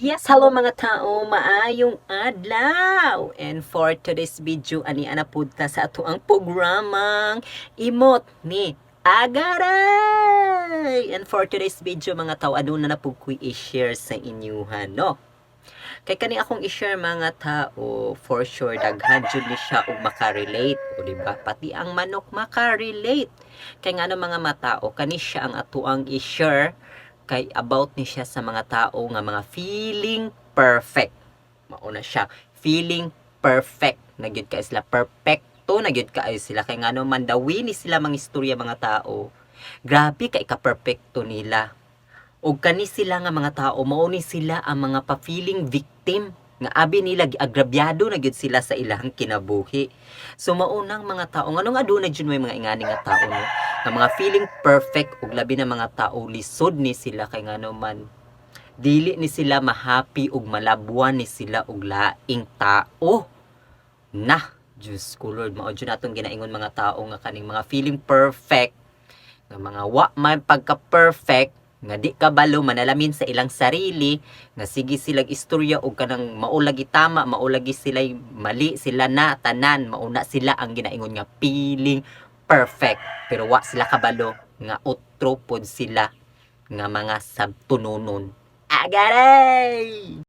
Yes, hello mga tao, maayong adlaw. And for today's video, ani ana pud ta sa ato ang programang Imot ni Agaray. And for today's video mga tao, aduna na pud ko i-share sa inyuhan, no? Kay kani akong i-share mga tao, for sure daghan jud ni siya og makarelate, o di ba? Pati ang manok makarelate. Kay nga ano mga matao, kani siya ang atuang i-share kay about ni siya sa mga tao nga mga feeling perfect. Mauna siya, feeling perfect. Nagyud ka sila perfecto, nagyud ka sila kay ngano man dawi ni sila mga istorya mga tao. Grabe kay ka perfecto nila. Og kani sila nga mga tao mao ni sila ang mga pa-feeling victim nga abi nila agrabyado na gyud sila sa ilang kinabuhi. So maunang mga tao nganong aduna jud may mga ingani nga tao no nga mga feeling perfect ug labi na mga tao lisod ni sila kay ngano man dili ni sila mahappy ug malabuan ni sila og laing tao. Na, Diyos ko Lord, mao jud natong ginaingon mga tao nga kaning mga feeling perfect nga mga wa man pagka-perfect nga di kabalo manalamin sa ilang sarili nga sige silang istorya og kanang maulagi tama maulagi sila mali sila na tanan mauna sila ang ginaingon nga feeling perfect. Pero wa sila kabalo. Nga utro pod sila. Nga mga sabtununon. Agaray